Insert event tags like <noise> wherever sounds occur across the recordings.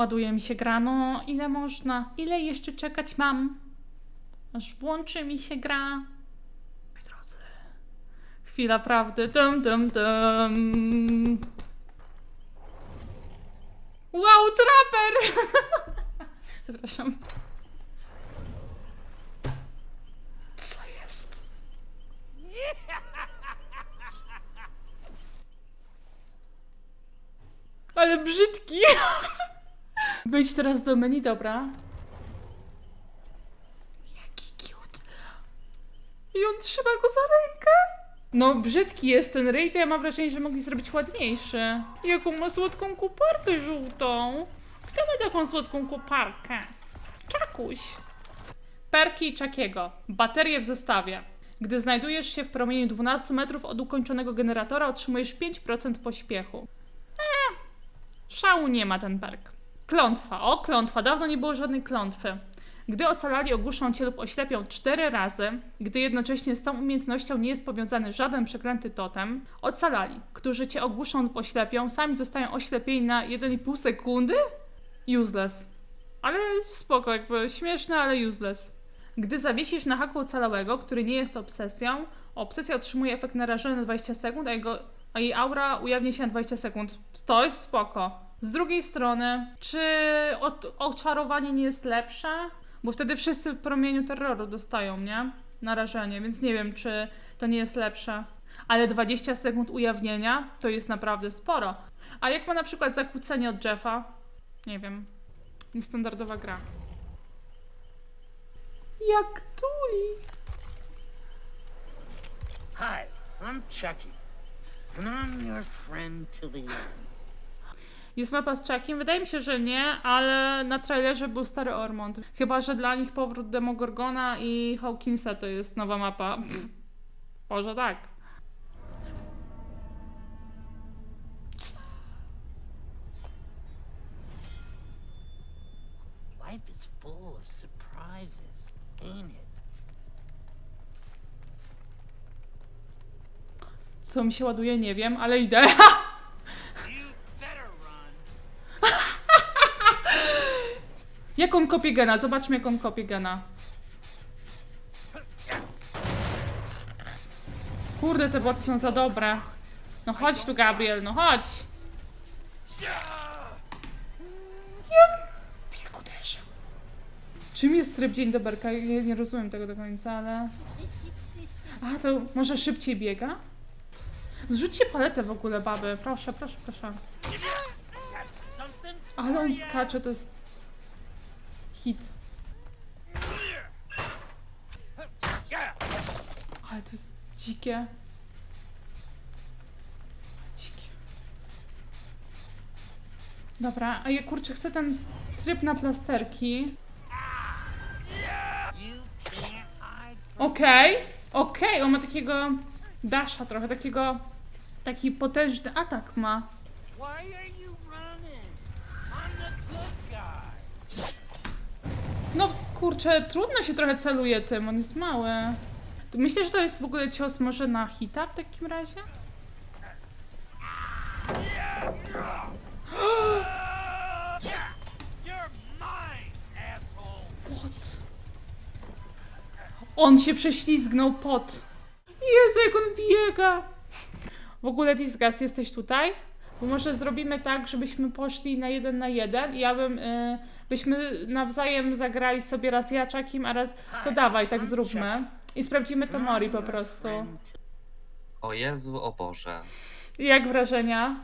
Ładuje mi się gra. No, ile można? Ile jeszcze czekać mam? Aż włączy mi się gra. Moi drodzy. Chwila prawdy. Dum, dum, dum. Wow, traper! <laughs> Przepraszam. Co jest? <laughs> Ale brzydki. <laughs> Wejdź teraz do menu, dobra. Jaki cute. I on trzyma go za rękę. No, brzydki jest ten ryj, to ja mam wrażenie, że mogli zrobić ładniejszy. Jaką ma słodką koparkę żółtą. Kto ma taką słodką koparkę? Czakuś. Perki Czakiego. Baterie w zestawie. Gdy znajdujesz się w promieniu 12 metrów od ukończonego generatora, otrzymujesz 5% pośpiechu. Eee, szału nie ma ten perk. Klątwa. O, klątwa. Dawno nie było żadnej klątwy. Gdy ocalali, ogłuszą cię lub oślepią cztery razy, gdy jednocześnie z tą umiejętnością nie jest powiązany żaden przeklęty totem, ocalali, którzy cię ogłuszą lub oślepią, sami zostają oślepieni na 1,5 sekundy? Useless. Ale spoko, jakby śmieszne, ale useless. Gdy zawiesisz na haku ocalałego, który nie jest obsesją, obsesja otrzymuje efekt narażenia na 20 sekund, a, jego, a jej aura ujawni się na 20 sekund. To jest spoko. Z drugiej strony, czy oczarowanie nie jest lepsze? Bo wtedy wszyscy w promieniu terroru dostają, nie? Narażenie, więc nie wiem, czy to nie jest lepsze. Ale 20 sekund ujawnienia to jest naprawdę sporo. A jak ma na przykład zakłócenie od Jeffa? Nie wiem. Niestandardowa gra. Jak tuli. Hi, I'm Chucky, and I'm your friend to the end. Jest mapa z Chuckiem? Wydaje mi się, że nie, ale na trailerze był stary Ormond. Chyba, że dla nich powrót Demogorgona i Hawkinsa to jest nowa mapa. Pff, <laughs> Może tak. Life is full of surprises, ain't it? Co mi się ładuje, nie wiem, ale idę. <laughs> jak on kopie gena? Zobaczmy, jak on kopie gena. Kurde, te boty są za dobre. No chodź tu, Gabriel, no chodź. Jak? Jak uderzył? Czym jest tryb dzień doberka? Ja nie rozumiem tego do końca, ale... A, to może szybciej biega? Zrzućcie paletę w ogóle, baby. Proszę, proszę, proszę. Ale on skacze, to jest... Hit. Ale to jest dzikie. Dzikie. Dobra, a ja kurczę chcę ten tryb na plasterki. can't hide. Okej, okej, on ma takiego dasha trochę, takiego... Taki potężny atak ma. No kurczę, trudno się trochę celuje tym, on jest mały. Myślę, że to jest w ogóle cios może na hita w takim razie? Pot. On się prześlizgnął pot. Jezu, jak on biega. W ogóle Disgas, jesteś tutaj? Bo może zrobimy tak, żebyśmy poszli na jeden na jeden i ja bym, y, byśmy nawzajem zagrali sobie raz ja a raz... To dawaj, tak zróbmy. I sprawdzimy to Mori po prostu. O Jezu, o Boże. Jak wrażenia?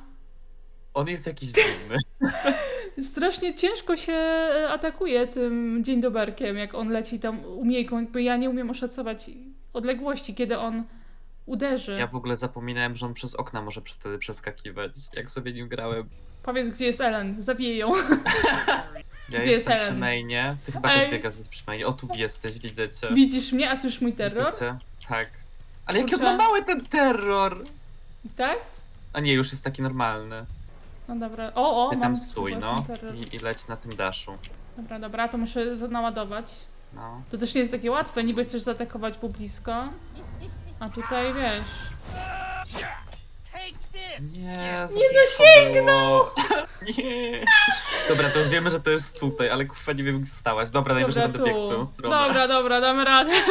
On jest jakiś dziwny. <laughs> Strasznie ciężko się e, atakuje tym dzień doberkiem, jak on leci tam umiejką. Jakby ja nie umiem oszacować odległości, kiedy on uderzy. Ja w ogóle zapominałem, że on przez okna może wtedy przeskakiwać, jak sobie nim grałem. Powiedz, gdzie jest Ellen. Zabiję ją. <laughs> Ja Gdzie jest jestem przy Ellen? mainie. Ty chyba Ej. też biegasz przy mainie. O, tu jesteś, widzę cię. Widzisz mnie, a słyszysz mój terror? Widzę cię. Tak. Ale jaki on Kurczę. ma mały ten terror! Tak? A nie, już jest taki normalny. No dobra. O, o, Ty mam tam stój, no. terror. I, I leć na tym daszu. Dobra, dobra, to muszę za- naładować. No. To też nie jest takie łatwe, niby chcesz zaatakować, bo blisko. A tutaj wiesz. Nie, Nie dosięgnął! <laughs> Nie. Dobra, to już wiemy, że to jest tutaj, ale kurwa nie wiem, gdzie stałaś. Dobra, najwyżej Dobra, będę biegł w tu. tę stronę. Dobra, dobra, damy radę. <laughs>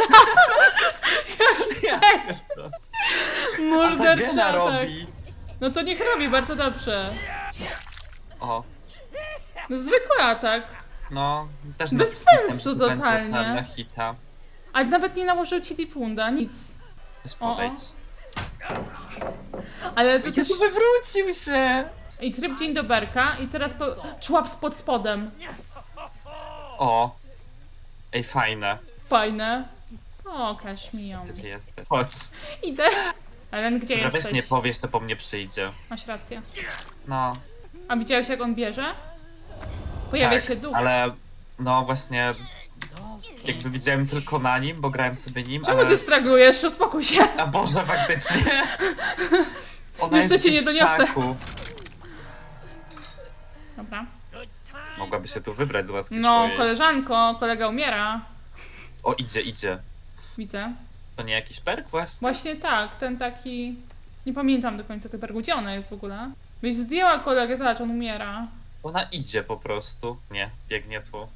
Ja pierdolę. A ta Morderczy gena atak. robi. No to niech robi, bardzo dobrze. O, No, zwykły atak. no, też Bez napisałem, sensu że to będzie totalnie. Na, na hita. Ale nawet nie nałożył ci dipunda, nic. Weź O, o. Ale to też... Jezu, wywrócił się! I tryb dzień doberka i teraz po... człap z pod spodem. O. Ej, fajne. Fajne. O, każ mi ją. Gdzie ty jesteś? Chodź. Idę. Ellen, gdzie Dobra, weź jesteś? mnie powiesz, to po mnie przyjdzie. Masz rację. No, A widziałeś jak on bierze? Pojawia tak, się duch. ale no właśnie jakby widziałem tylko na nim, bo grałem sobie nim, Czemu ale... ty stragujesz? Uspokój się. A Boże, faktycznie! Ona to jest cię nie gdzieś w doniosę. Dobra. Mogłaby się tu wybrać z łaski No, swojej. koleżanko, kolega umiera. O, idzie, idzie. Widzę. To nie jakiś perk właśnie? Właśnie tak, ten taki... Nie pamiętam do końca tego pergu. Gdzie ona jest w ogóle? Byś zdjęła kolegę, zobacz, on umiera. Ona idzie po prostu. Nie, biegnie tu.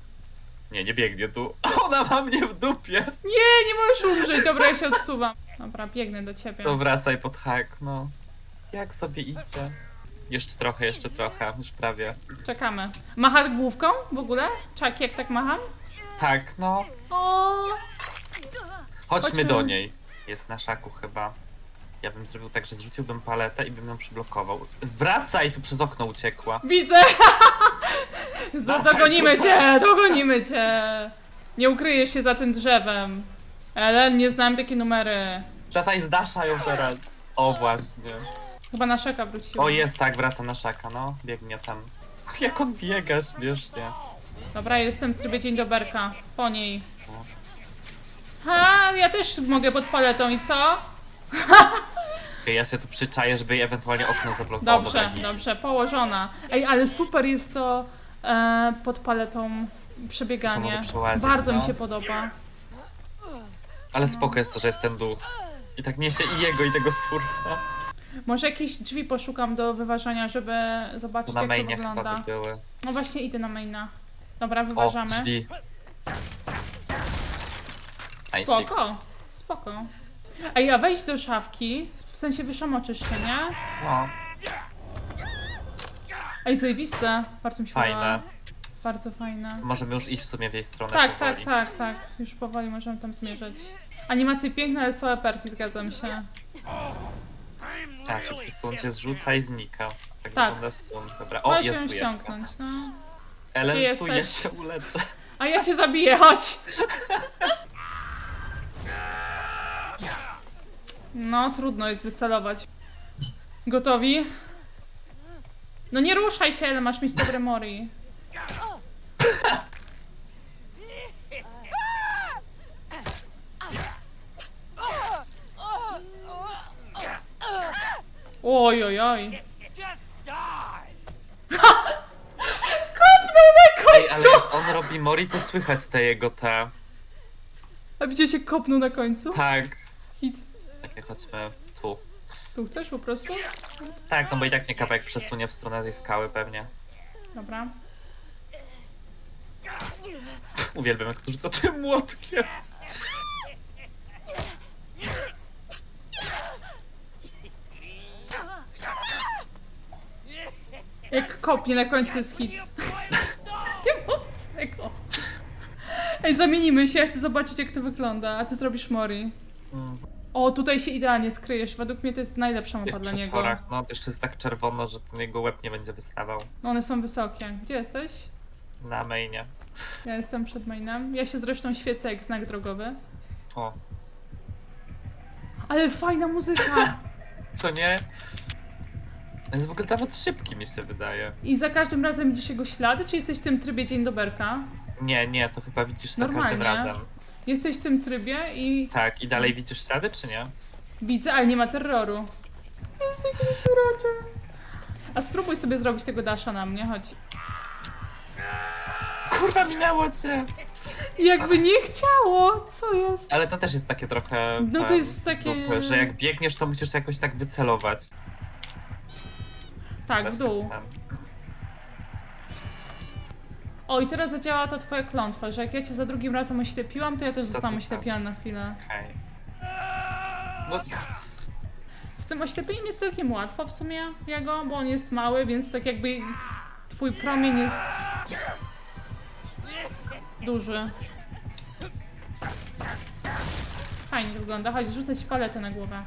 Nie, nie biegnie tu. <laughs> Ona ma mnie w dupie. Nie, nie możesz umrzeć. Dobra, ja się odsuwam. Dobra, biegnę do ciebie. To wracaj pod hak, no. Jak sobie idzie? Jeszcze trochę, jeszcze trochę, już prawie. Czekamy. Macha główką w ogóle? Czak, jak tak macham? Tak, no. O, Chodźmy Chodźmy. do niej. Jest na szaku chyba. Ja bym zrobił tak, że zrzuciłbym paletę i bym ją przyblokował. Wracaj, tu przez okno uciekła. widzę! <laughs> <laughs> Z- Dogonimy cię, dogonimy cię! Nie ukryjesz się za tym drzewem. Ellen, nie znam takie numery. Dawaj, zdasza ją teraz. O, właśnie. Chyba na szeka wróciła. O, jest tak, wraca na szaka, no. Biegnie tam. <laughs> Jak on biega śmiesznie. Dobra, jestem w trybie dzień doberka. Po niej. Ha, ja też mogę pod paletą i co? Ty, ja się tu przyczaję, żeby jej ewentualnie okno zablokował. Dobrze, git. dobrze, położona. Ej, ale super jest to e, pod paletą przebieganie. może przełazić, Bardzo mi no. się podoba. Ale spoko jest to, że jest ten duch. I tak niesie i jego, i tego surfa. Może jakieś drzwi poszukam do wyważenia, żeby zobaczyć na jak to mainie chyba wygląda. by były. No właśnie idę na maina. Dobra, O, wyważamy. drzwi. Nice. Spoko, spoko. Ej, a wejdź do szafki, w sensie wyszamoczysz się, nie? No, Ej, zajebiste. Bardzo mi się podoba. fajne. Bardzo fajne. Możemy już iść w sumie w jej stronę Tak, powoli. tak, tak, tak. Już powoli możemy tam zmierzać. Animacje piękne, ale słabe perki, zgadzam się. Tak, się prostu on cię zrzuca i znika. Tak, Tak. wygląda stun. Dobra, o, jest ją tu ściągnąć, no. Ellen, Gdzie tu ja jesteś? cię uleczę. A ja cię zabiję, chodź! No, trudno jest wycelować. Gotowi? No nie ruszaj się, ale masz mieć dobre mori. Oj, oj, oj. Kopnął na Ej, ale końcu! jak on robi mori, to słychać te jego te... A się kopnął na końcu? Tak. Hit. Takie chodźmy tu. Tu chcesz po prostu? Tak, no bo i tak mnie kawałek przesunie w stronę tej skały pewnie. Dobra. Uwielbiam jak to rzuca tym młotkiem. Jak kopnie na końcu jest hit. <laughs> Nie mocnego. Ej, zamienimy się, ja chcę zobaczyć jak to wygląda, a ty zrobisz mori. Mm, O, tutaj się idealnie skryjesz. Według mnie to jest najlepsza mapa dla niego. czorach. No, to jeszcze jest tak czerwono, że ten jego łeb nie będzie wystawał No one są wysokie. Gdzie jesteś? na mainie. Ja jestem przed mainem. Ja się zresztą świecę jak znak drogowy. O, Ale fajna muzyka! <laughs> co nie? Jest w ogóle nawet szybki mi się wydaje. I za każdym razem widzisz jego ślady, czy jesteś w tym trybie dzień doberka? Nie, nie, to chyba widzisz za każdym Normalnie. razem. Jesteś w tym trybie i Tak, i dalej widzisz ślady, czy nie? widzę, ale nie ma terroru. Jest jakiś sroczy. A spróbuj sobie zrobić tego dasza na mnie, chodź. Kurwa, minęło cię! Jakby nie chciało, co jest? Ale to też jest takie trochę. No to em, jest z takie- Dupy, że jak biegniesz, to musisz jakoś tak wycelować. Tak, w Bez dół. tam. O, i teraz zadziała ta twoja klątwa, że jak ja cię za drugim razem oślepiłam, to ja też zostałam ty tam. oślepiona na chwilę. Okej. No, Z tym oślepieniem jest całkiem łatwo w sumie jego, bo on jest mały, więc tak jakby twój promień jest duży. Fajnie wygląda. Chodź, rzucę ci paletę na głowę.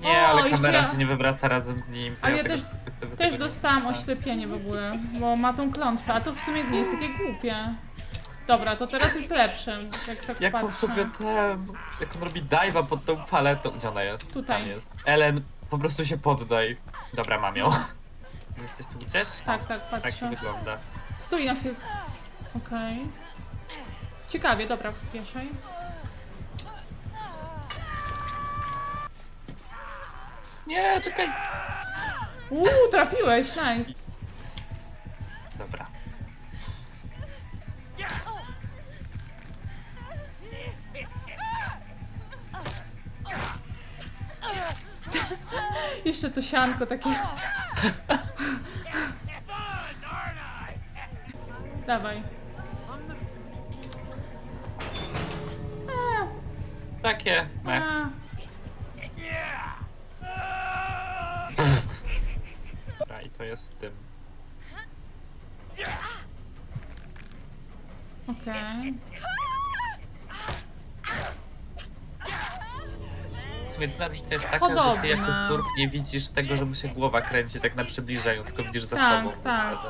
Nie, O, ale jeszcze kamera ja- się nie wywraca razem z nim. To Ale ja tego też- z perspektywy Też tego nie dostałam widzę. oślepienie w ogóle, bo ma tą klątwę, a to w sumie nie jest takie głupie. Dobra, to teraz jest lepsze, jak tak Jak on patrzę. sobie ten. Jak on robi dive'a pod tą paletą. Gdzie ona jest? Tutaj. Tam jest. Ellen, po prostu się poddaj. Dobra, mam ją. <laughs> Jesteś tu gdzieś? Tak, tak, Tak to patrzę. wygląda. Stój na chwilę. Okej. Ciekawie, dobra, wieszaj. Nie, czekaj. Uuu, trafiłeś, nice. Dobra. Jeszcze to sianko takie. Dawaj. Takie. Mech. A, jest z tym. Okej. W sumie jedyna różnica jest taka, że Podobne. ty jako surf nie widzisz tego, że mu się głowa kręci tak na przybliżeniu, tylko widzisz za Tak, sobą. tak. naprawdę.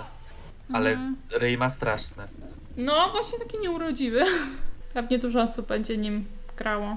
Ale Mhm. ryj ma straszne. No, właśnie taki nieurodziwy. <laughs> Pewnie dużo osób będzie nim grało.